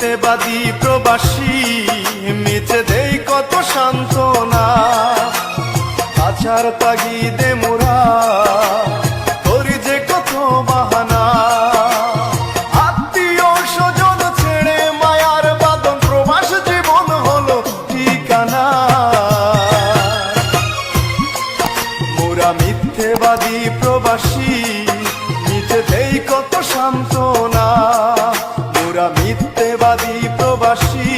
মিথ্যেবাদী প্রবাসী, মিছে দেই কত সান্ত্বনা। আচার তাগিদে মোরা করি যে কত বাহানা। আত্মীয় স্বজন ছেড়ে মায়ার মোরা প্রবাসী মিথ্যেবাদী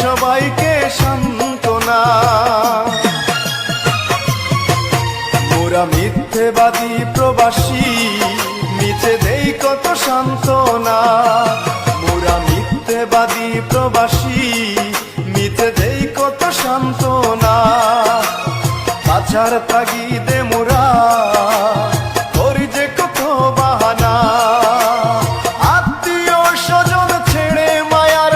সবাইকে সান্ত্বনা। মোরা মিথ্যেবাদী প্রবাসী। মিছে দেই কত সান্ত্বনা। মোরা মিথ্যেবাদী প্রবাসী মিছে দেই কত সান্ত্বনা। আচার তাগিদে মোরা করি বাহানা। আত্মীয় স্বজন ছেড়ে মায়ার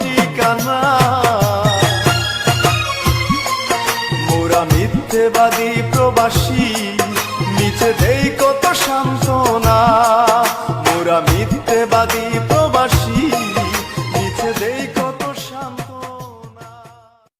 ঠিকানা। মোরা প্রবাসী নিচে দেই কত সান্ত্বনা মোরা মিথ্যে বাদী